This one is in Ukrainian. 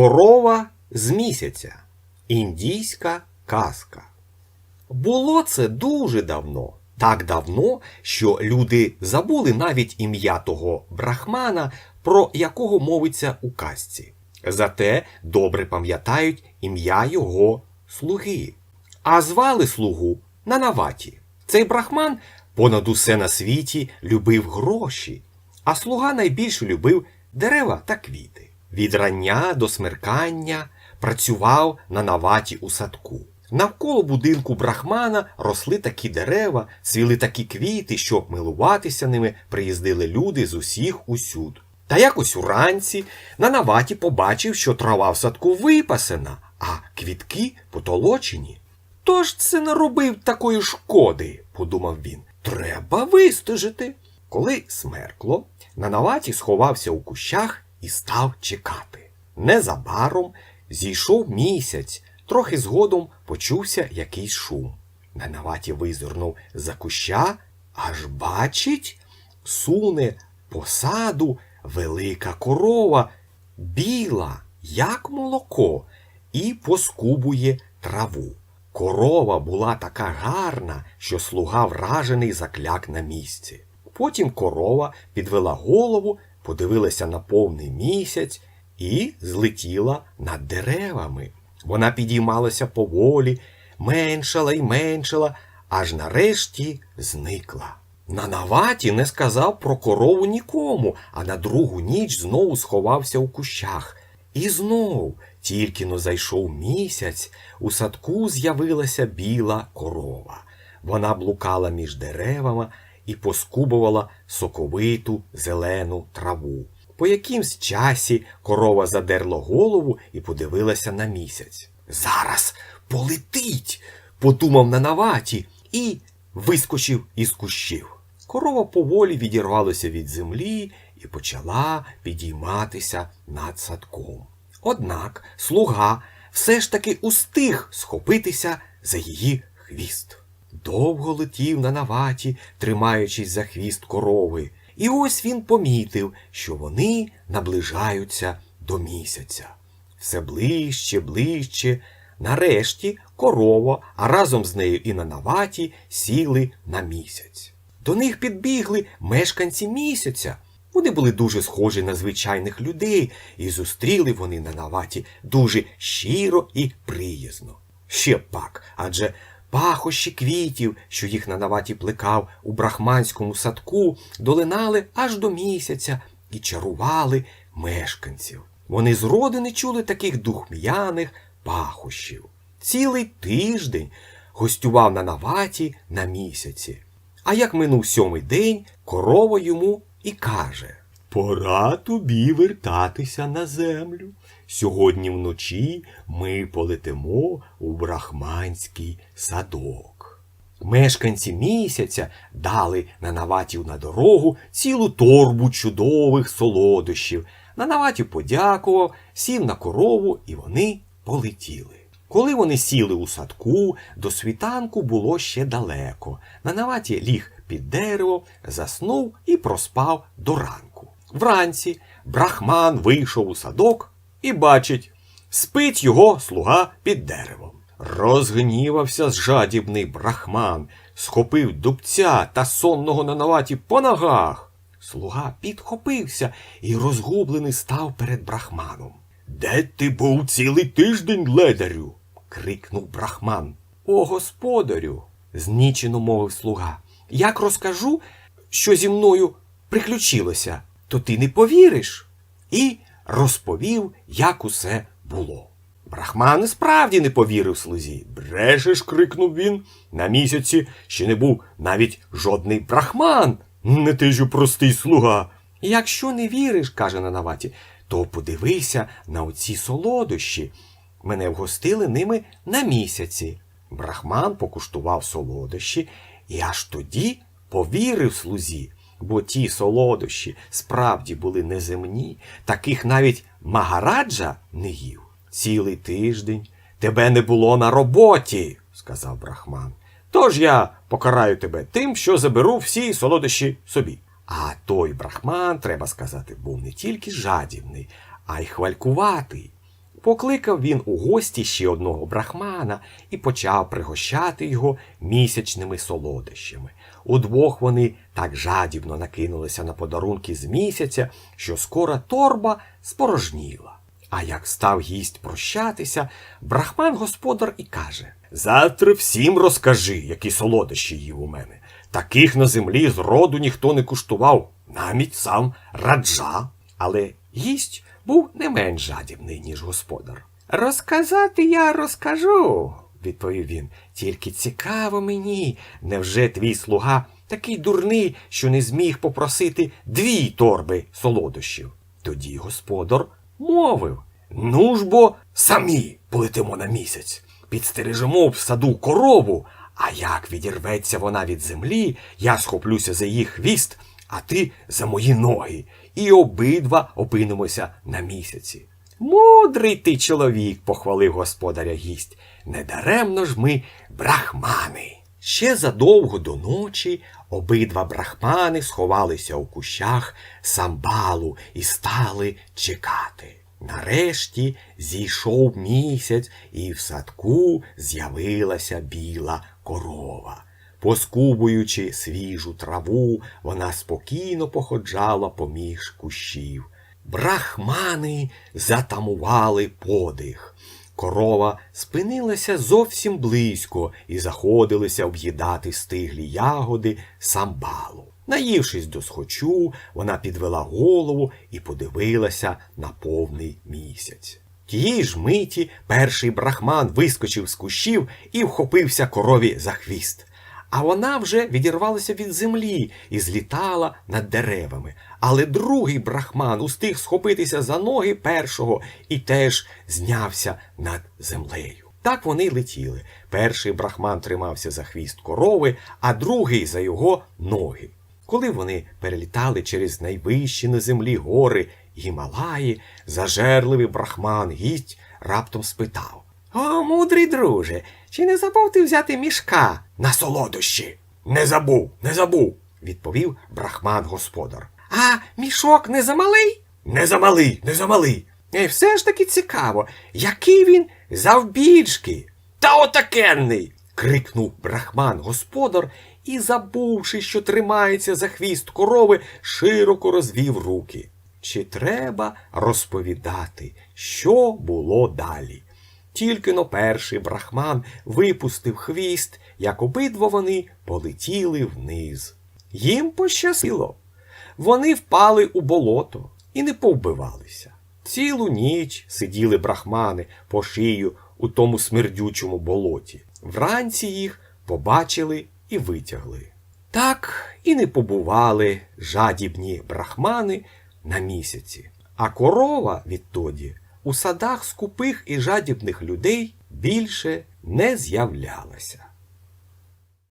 Корова з місяця. Індійська казка. Було це дуже давно. Так давно, що люди забули навіть ім'я того брахмана, про якого мовиться у казці. Зате добре пам'ятають ім'я його слуги. А звали слугу Нанаваті. Цей брахман понад усе на світі любив гроші, а слуга найбільше любив дерева та квіти. Від рання до смеркання працював на наваті у садку. Навколо будинку брахмана росли такі дерева, цвіли такі квіти, що милуватися ними приїздили люди з усіх усюд. Та якось уранці на наваті побачив, що трава в садку випасена, а квітки потолочені. Хто ж це наробив такої шкоди? подумав він. Треба вистежити. Коли смеркло, на наваті сховався у кущах і став чекати. Незабаром зійшов місяць, трохи згодом почувся якийсь шум. На наваті визирнув за куща, аж бачить, суне по саду велика корова, біла, як молоко, і поскубує траву. Корова була така гарна, що слуга вражений закляк на місці. Потім корова підвела голову, подивилася на повний місяць і злетіла над деревами. Вона підіймалася поволі, меншала й меншала, аж нарешті зникла. На наваті не сказав про корову нікому, а на другу ніч знову сховався у кущах. І знов, тільки но зайшов місяць, у садку з'явилася біла корова. Вона блукала між деревами і поскубувала соковиту зелену траву. По якимсь часі корова задерла голову і подивилася на місяць. Зараз полетить, подумав на наваті і вискочив із кущів. Корова поволі відірвалася від землі і почала підійматися над садком. Однак слуга все ж таки устиг схопитися за її хвіст. Довго летів на наваті, тримаючись за хвіст корови, і ось він помітив, що вони наближаються до місяця. Все ближче, ближче. Нарешті корова, а разом з нею і на наваті сіли на місяць. До них підбігли мешканці місяця. Вони були дуже схожі на звичайних людей, і зустріли вони на наваті дуже щиро і приязно. Ще пак, адже пахощі квітів, що їх на наваті плекав у брахманському садку, долинали аж до місяця і чарували мешканців. Вони зроди не чули таких духм'яних пахощів. Цілий тиждень гостював на наваті на місяці. А як минув сьомий день, корова йому і каже Пора тобі вертатися на землю. Сьогодні вночі ми полетимо у брахманський садок. Мешканці місяця дали на наватів на дорогу цілу торбу чудових солодощів. На наватів подякував, сів на корову, і вони полетіли. Коли вони сіли у садку, до світанку було ще далеко. На наваті ліг під дерево, заснув і проспав до ранку. Вранці брахман вийшов у садок і бачить, спить його слуга під деревом. Розгнівався жадібний брахман, схопив дубця та сонного на наваті по ногах. Слуга підхопився і розгублений став перед брахманом. Де ти був цілий тиждень, ледарю? крикнув брахман. О, господарю, знічено мовив слуга. Як розкажу, що зі мною приключилося, то ти не повіриш. І розповів, як усе було. Брахман справді не повірив слузі. Брешеш, крикнув він. На місяці ще не був навіть жодний брахман. Не ти ж простий слуга. Якщо не віриш, каже Нанаваті, то подивися на оці солодощі. Мене вгостили ними на місяці. Брахман покуштував солодощі і аж тоді повірив слузі, бо ті солодощі справді були неземні, таких навіть Магараджа не їв. Цілий тиждень тебе не було на роботі, сказав брахман. Тож я покараю тебе тим, що заберу всі солодощі собі. А той брахман, треба сказати, був не тільки жадібний, а й хвалькуватий. Покликав він у гості ще одного брахмана і почав пригощати його місячними солодощами. Удвох вони так жадібно накинулися на подарунки з місяця, що скоро торба спорожніла. А як став гість прощатися, брахман господар і каже: Завтра всім розкажи, які солодощі їв у мене. Таких на землі зроду ніхто не куштував, навіть сам раджа. Але гість був не менш жадібний, ніж господар. Розказати я розкажу, відповів він. Тільки цікаво мені, невже твій слуга такий дурний, що не зміг попросити дві торби солодощів? Тоді господар мовив Ну ж бо самі полетимо на місяць, підстережемо в саду корову, а як відірветься вона від землі, я схоплюся за її хвіст, а ти за мої ноги, і обидва опинимося на місяці. Мудрий ти чоловік, похвалив господаря гість. Недаремно ж ми брахмани. Ще задовго до ночі обидва брахмани сховалися у кущах самбалу і стали чекати. Нарешті зійшов місяць, і в садку з'явилася біла корова. Поскубуючи свіжу траву, вона спокійно походжала поміж кущів. Брахмани затамували подих. Корова спинилася зовсім близько і заходилися об'їдати стиглі ягоди самбалу. Наївшись до схочу, вона підвела голову і подивилася на повний місяць. Тієї ж миті перший брахман вискочив з кущів і вхопився корові за хвіст. А вона вже відірвалася від землі і злітала над деревами. Але другий брахман устиг схопитися за ноги першого і теж знявся над землею. Так вони летіли. Перший брахман тримався за хвіст корови, а другий за його ноги. Коли вони перелітали через найвищі на землі гори Гімалаї, зажерливий брахман гість раптом спитав О, мудрий друже, чи не забув ти взяти мішка на солодощі? Не забув, не забув, відповів брахман господар. А мішок не замалий? Не замалий, не замалий. І все ж таки цікаво, який він завбільшки. Та отакенний. крикнув брахман господар і, забувши, що тримається за хвіст корови, широко розвів руки. Чи треба розповідати, що було далі? Тільки но перший брахман випустив хвіст, як обидва вони полетіли вниз. Їм пощастило. Вони впали у болото і не повбивалися. Цілу ніч сиділи брахмани по шию у тому смердючому болоті. Вранці їх побачили і витягли. Так і не побували жадібні брахмани на місяці. А корова відтоді у садах скупих і жадібних людей більше не з'являлася.